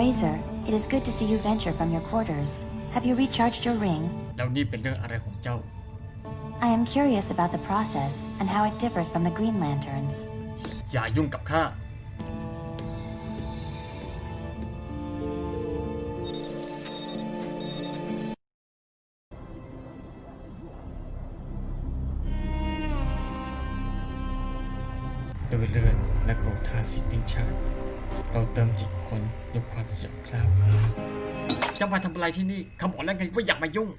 Razor, it is good to see you venture from your quarters. Have you recharged your ring? แล้วนี่เป็นเรื่องอะไรของเจ้า I am curious about the process and how it differs from the Green Lanterns. อย่ายุ่งกับข้า โดยเรือนและโกรธาสิติงชาติ เราเติมจิตคนด้วยความสยองกล้าวเจ้ามาทำอะไรที่นี่เขาบอกแล้วไงว่าอย่ามายุ่ง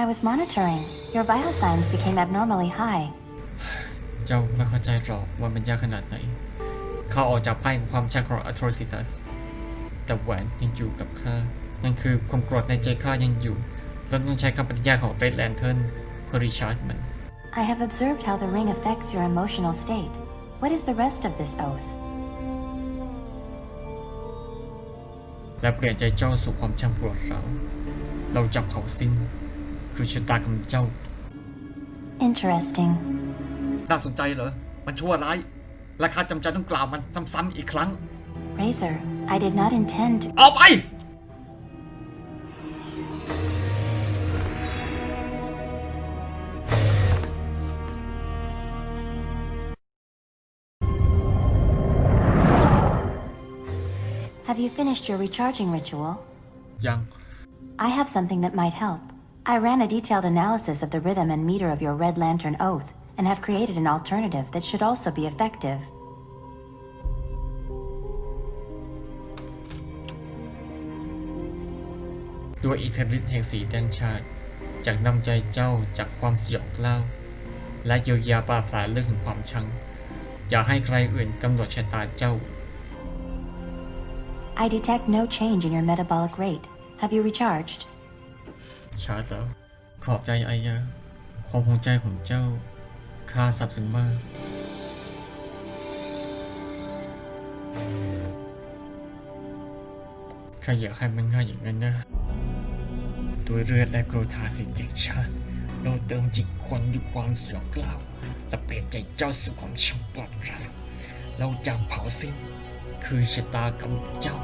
I was monitoring. Your vital signs became abnormally high. เจ้าไม่เข้าใจหรอกว่ามันยากขนาดไหน เขาออกจากไพ่ของความชังของ Atrocitus แต่แหวนยังอยู่กับข้า นั่นคือความโกรธในใจข้ายังอยู่เราต้องใช้คำปฏิญาณของ Red Lantern เพื่อรีชาร์จมัน I have observed how the ring affects your emotional state. What is the rest of this oath? และเปลี่ยนใจเจ้าสู่ความช่างปวดร้าวเราจะเผาสิ้น คือชะตากรรมเจ้า Interesting. น่าสนใจเหรอ มันชั่วร้ายและข้าจำใจต้องกล่าวมันซ้ำๆอีกครั้ง Razor, I did not intend to. ออกไป Have you finished your recharging ritual? ยัง I have something that might help. I ran a detailed analysis of the rhythm and meter of your Red Lantern oath and have created an alternative that should also be effective. ด้วยอิทธิฤทธิ์แห่งสีแดนชาติจากนำใจเจ้าจากความสยองกล้าวและเยียวยาบาดแผลเรื่องของความชัง อย่าให้ใครอื่นกำหนดชะตาเจ้า I detect no change in your metabolic rate. Have you recharged? ชาเตอร์ขอบใจไอายาความห่วงใจของเจ้าข้าสับซึ้งมากข้าอยากให้มันง่ายอย่างนั้นนะด้วยเลือดและโกรธาสิทธิชาติเราเติมจิตควันด้วยความสยองกล้าวและเปลี่ยนใจเจ้าสู่ความช่งปลอดเราเราจะเผาสิ้น คือชะตากรรมเจ้า